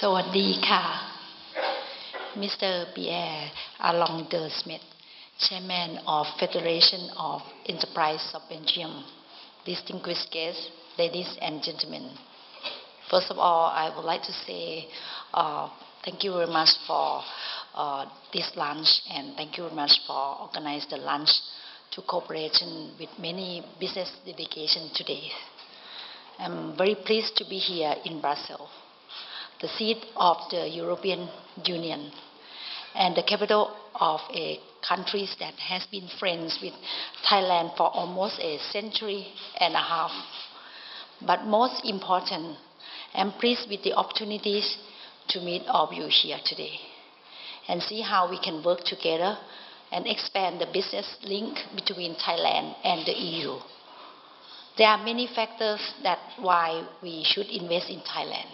สวัสดีค่ะ Mr. Pierre Along de Smith Chairman of Federation of Enterprise of Belgium Distinguished guests ladies and gentlemen First of all I would like to say uh, thank you very much for uh, this lunch and thank you very much for organizing the lunch to cooperation with many business delegations today I'm very pleased to be here in Brussels the seat of the European Union and the capital of a country that has been friends with Thailand for almost a century and a half. But most important, I'm pleased with the opportunities to meet all of you here today and see how we can work together and expand the business link between Thailand and the EU. There are many factors that why we should invest in Thailand.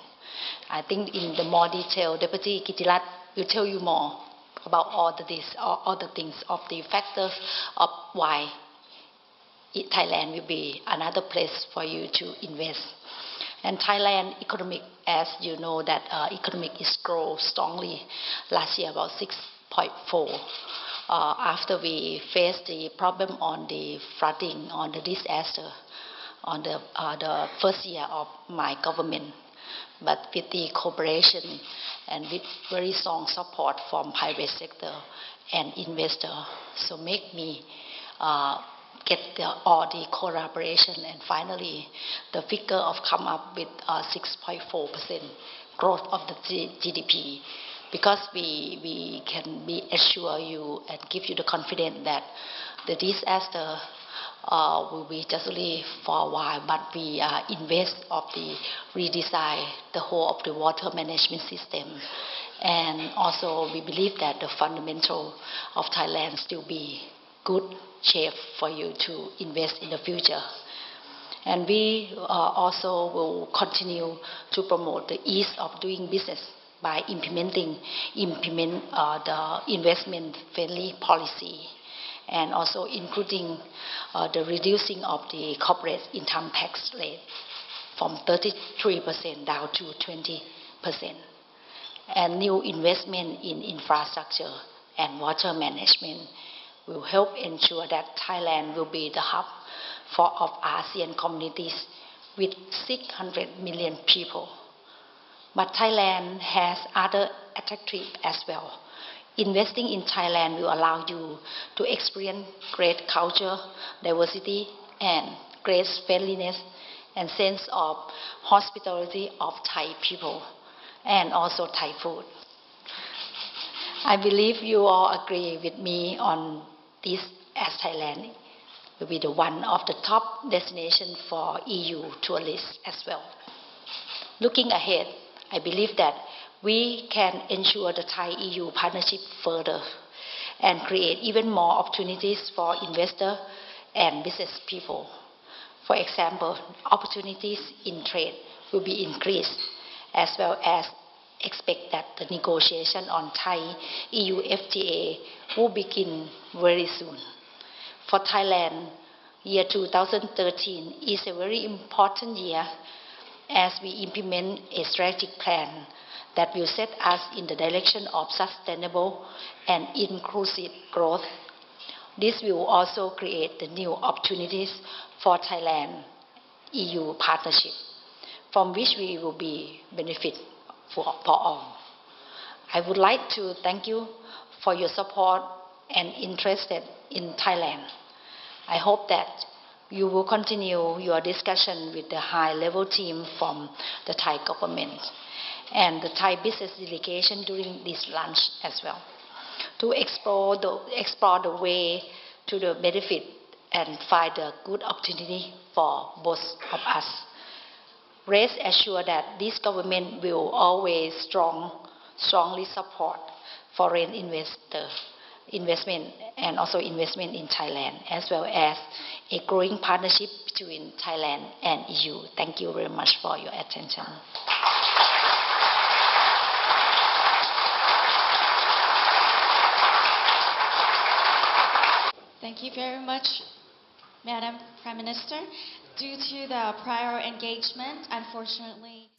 I think in the more detail, Deputy Kitilat will tell you more about all the this, all, all the things of the factors of why Thailand will be another place for you to invest. And Thailand economic, as you know, that uh, economic is grow strongly. Last year about 6.4. Uh, after we faced the problem on the flooding, on the disaster, on the uh, the first year of my government but with the cooperation and with very strong support from private sector and investor. So make me uh, get the, all the collaboration and finally the figure of come up with 6.4% growth of the GDP because we, we can be assure you and give you the confidence that the disaster uh, be just only for a while, but we uh, invest of the redesign the whole of the water management system. And also we believe that the fundamental of Thailand still be good shape for you to invest in the future. And we uh, also will continue to promote the ease of doing business by implementing implement uh, the investment friendly policy and also including uh, the reducing of the corporate income tax rate from 33% down to 20%, and new investment in infrastructure and water management will help ensure that Thailand will be the hub for of ASEAN communities with 600 million people. But Thailand has other attractive as well Investing in Thailand will allow you to experience great culture, diversity, and great friendliness and sense of hospitality of Thai people, and also Thai food. I believe you all agree with me on this as Thailand will be the one of the top destination for EU tourists as well. Looking ahead, I believe that we can ensure the Thai-EU partnership further and create even more opportunities for investors and business people. For example, opportunities in trade will be increased as well as expect that the negotiation on Thai-EU FTA will begin very soon. For Thailand, year 2013 is a very important year as we implement a strategic plan that will set us in the direction of sustainable and inclusive growth. This will also create the new opportunities for Thailand EU partnership, from which we will be benefit for, for all. I would like to thank you for your support and interest in Thailand. I hope that you will continue your discussion with the high-level team from the Thai government and the Thai business delegation during this lunch as well to explore the, explore the way to the benefit and find a good opportunity for both of us. Rest assured that this government will always strong, strongly support foreign investor investment and also investment in Thailand as well as a growing partnership between Thailand and EU. Thank you very much for your attention. You very much, Madam Prime Minister. Due to the prior engagement, unfortunately,